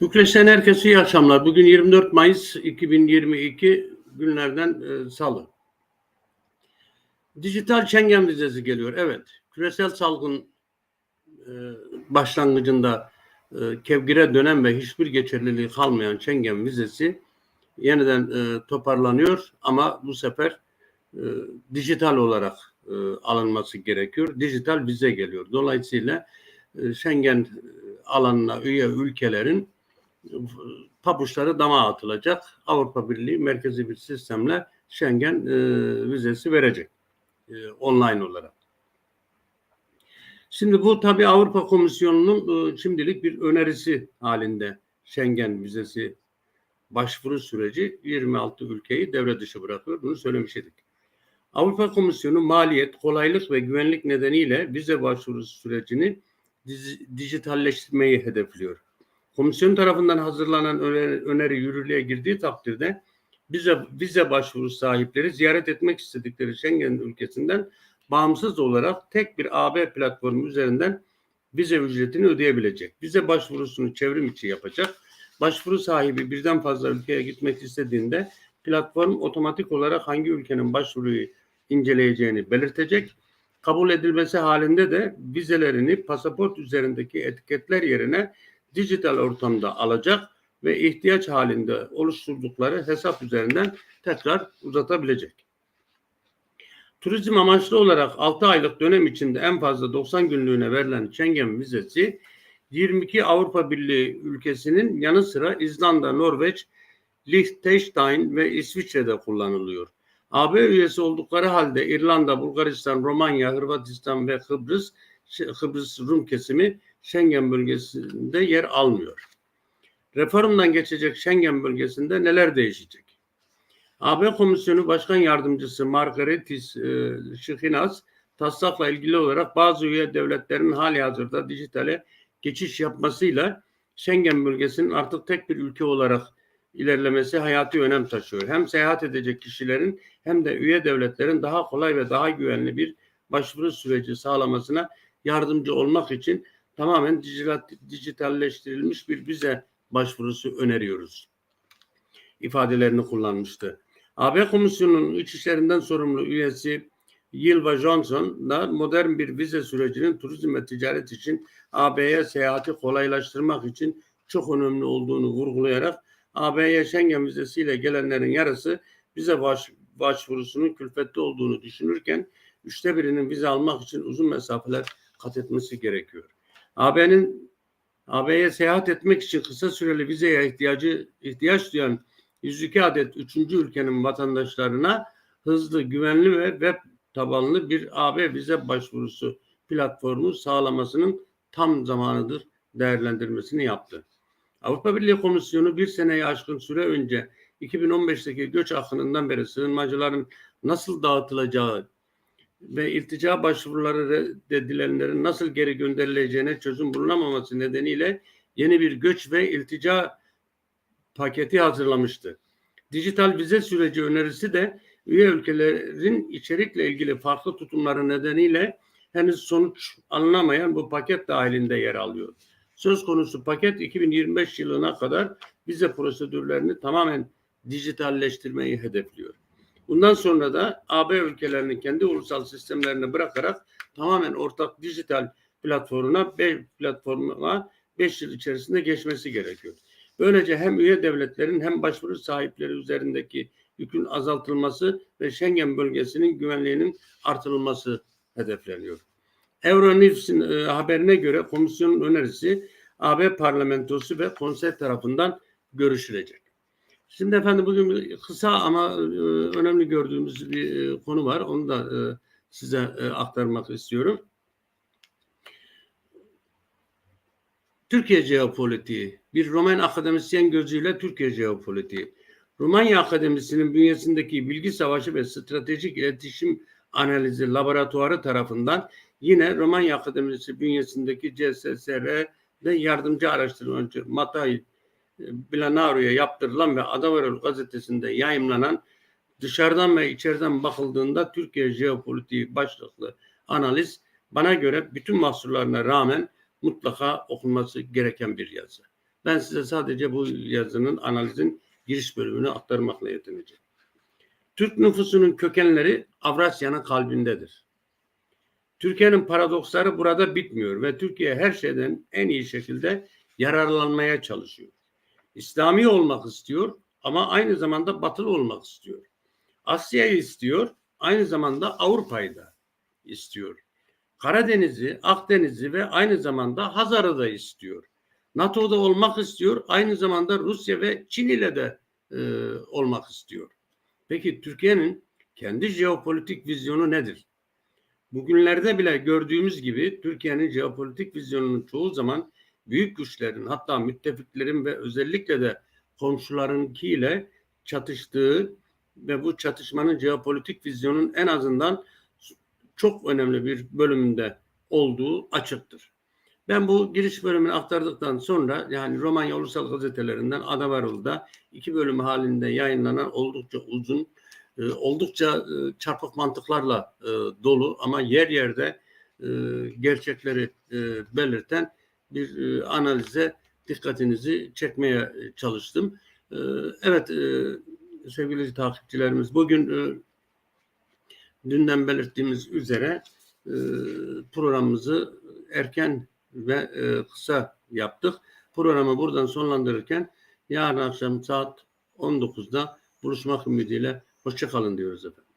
Bükreş'ten herkese iyi akşamlar. Bugün 24 Mayıs 2022 günlerden e, salı. Dijital Schengen vizesi geliyor. Evet. Küresel salgın e, başlangıcında e, kevgire dönen ve hiçbir geçerliliği kalmayan Schengen vizesi yeniden e, toparlanıyor ama bu sefer e, dijital olarak e, alınması gerekiyor. Dijital vize geliyor. Dolayısıyla e, Schengen alanına üye ülkelerin pabuçları dama atılacak. Avrupa Birliği merkezi bir sistemle Schengen e, vizesi verecek e, online olarak. Şimdi bu tabi Avrupa Komisyonu'nun e, şimdilik bir önerisi halinde Schengen vizesi başvuru süreci 26 ülkeyi devre dışı bırakıyor. Bunu söylemiştik. Avrupa Komisyonu maliyet, kolaylık ve güvenlik nedeniyle vize başvuru sürecini dijitalleştirmeyi hedefliyor. Komisyon tarafından hazırlanan öneri, yürürlüğe girdiği takdirde vize, vize başvuru sahipleri ziyaret etmek istedikleri Schengen ülkesinden bağımsız olarak tek bir AB platformu üzerinden vize ücretini ödeyebilecek. Vize başvurusunu çevrim içi yapacak. Başvuru sahibi birden fazla ülkeye gitmek istediğinde platform otomatik olarak hangi ülkenin başvuruyu inceleyeceğini belirtecek. Kabul edilmesi halinde de vizelerini pasaport üzerindeki etiketler yerine dijital ortamda alacak ve ihtiyaç halinde oluşturdukları hesap üzerinden tekrar uzatabilecek. Turizm amaçlı olarak 6 aylık dönem içinde en fazla 90 günlüğüne verilen Schengen vizesi 22 Avrupa Birliği ülkesinin yanı sıra İzlanda, Norveç, Liechtenstein ve İsviçre'de kullanılıyor. AB üyesi oldukları halde İrlanda, Bulgaristan, Romanya, Hırvatistan ve Kıbrıs, Kıbrıs Rum kesimi Schengen bölgesinde yer almıyor. Reformdan geçecek Schengen bölgesinde neler değişecek? AB Komisyonu Başkan Yardımcısı Margaritis e, Şihinas taslakla ilgili olarak bazı üye devletlerin hali hazırda dijitale geçiş yapmasıyla Schengen bölgesinin artık tek bir ülke olarak ilerlemesi hayati önem taşıyor. Hem seyahat edecek kişilerin hem de üye devletlerin daha kolay ve daha güvenli bir başvuru süreci sağlamasına yardımcı olmak için tamamen dijital, dijitalleştirilmiş bir vize başvurusu öneriyoruz. ifadelerini kullanmıştı. AB Komisyonu'nun iç işlerinden sorumlu üyesi Yilva Johnson da modern bir vize sürecinin turizm ve ticaret için AB'ye seyahati kolaylaştırmak için çok önemli olduğunu vurgulayarak AB'ye Schengen vizesiyle gelenlerin yarısı vize baş, başvurusunun külfetli olduğunu düşünürken üçte birinin vize almak için uzun mesafeler kat etmesi gerekiyor. AB'nin AB'ye seyahat etmek için kısa süreli vizeye ihtiyacı ihtiyaç duyan 102 adet üçüncü ülkenin vatandaşlarına hızlı, güvenli ve web tabanlı bir AB vize başvurusu platformu sağlamasının tam zamanıdır değerlendirmesini yaptı. Avrupa Birliği Komisyonu bir seneye aşkın süre önce 2015'teki göç akınından beri sığınmacıların nasıl dağıtılacağı ve iltica başvuruları reddedilenlerin nasıl geri gönderileceğine çözüm bulunamaması nedeniyle yeni bir göç ve iltica paketi hazırlamıştı. Dijital vize süreci önerisi de üye ülkelerin içerikle ilgili farklı tutumları nedeniyle henüz sonuç alınamayan bu paket dahilinde yer alıyor. Söz konusu paket 2025 yılına kadar vize prosedürlerini tamamen dijitalleştirmeyi hedefliyor. Bundan sonra da AB ülkelerinin kendi ulusal sistemlerini bırakarak tamamen ortak dijital platformuna, platformuna 5 yıl içerisinde geçmesi gerekiyor. Böylece hem üye devletlerin hem başvuru sahipleri üzerindeki yükün azaltılması ve Schengen bölgesinin güvenliğinin artırılması hedefleniyor. Euronews'in e, haberine göre komisyonun önerisi AB parlamentosu ve konsey tarafından görüşülecek. Şimdi efendim bugün kısa ama e, önemli gördüğümüz bir e, konu var. Onu da e, size aktarmak istiyorum. Türkiye jeopolitiği. Bir Roman akademisyen gözüyle Türkiye jeopolitiği. Romanya Akademisi'nin bünyesindeki Bilgi Savaşı ve Stratejik İletişim Analizi Laboratuvarı tarafından yine Romanya Akademisi bünyesindeki CSSR'de yardımcı araştırmacı Matay Bilanaro'ya yaptırılan ve Adavarol gazetesinde yayımlanan dışarıdan ve içeriden bakıldığında Türkiye jeopolitiği başlıklı analiz bana göre bütün mahsurlarına rağmen mutlaka okunması gereken bir yazı. Ben size sadece bu yazının analizin giriş bölümünü aktarmakla yetineceğim. Türk nüfusunun kökenleri Avrasya'nın kalbindedir. Türkiye'nin paradoksları burada bitmiyor ve Türkiye her şeyden en iyi şekilde yararlanmaya çalışıyor. İslami olmak istiyor ama aynı zamanda batılı olmak istiyor. Asya'yı istiyor, aynı zamanda Avrupa'yı da istiyor. Karadeniz'i, Akdeniz'i ve aynı zamanda Hazar'ı da istiyor. NATO'da olmak istiyor, aynı zamanda Rusya ve Çin ile de e, olmak istiyor. Peki Türkiye'nin kendi jeopolitik vizyonu nedir? Bugünlerde bile gördüğümüz gibi Türkiye'nin jeopolitik vizyonunun çoğu zaman büyük güçlerin hatta müttefiklerin ve özellikle de komşularınkiyle çatıştığı ve bu çatışmanın jeopolitik vizyonun en azından çok önemli bir bölümünde olduğu açıktır. Ben bu giriş bölümünü aktardıktan sonra yani Romanya Ulusal Gazetelerinden Adavarol'da iki bölüm halinde yayınlanan oldukça uzun, e, oldukça e, çarpık mantıklarla e, dolu ama yer yerde e, gerçekleri e, belirten bir e, analize dikkatinizi çekmeye çalıştım. E, evet e, sevgili takipçilerimiz bugün e, dünden belirttiğimiz üzere e, programımızı erken ve e, kısa yaptık. Programı buradan sonlandırırken yarın akşam saat 19'da buluşmak ümidiyle hoşçakalın diyoruz efendim.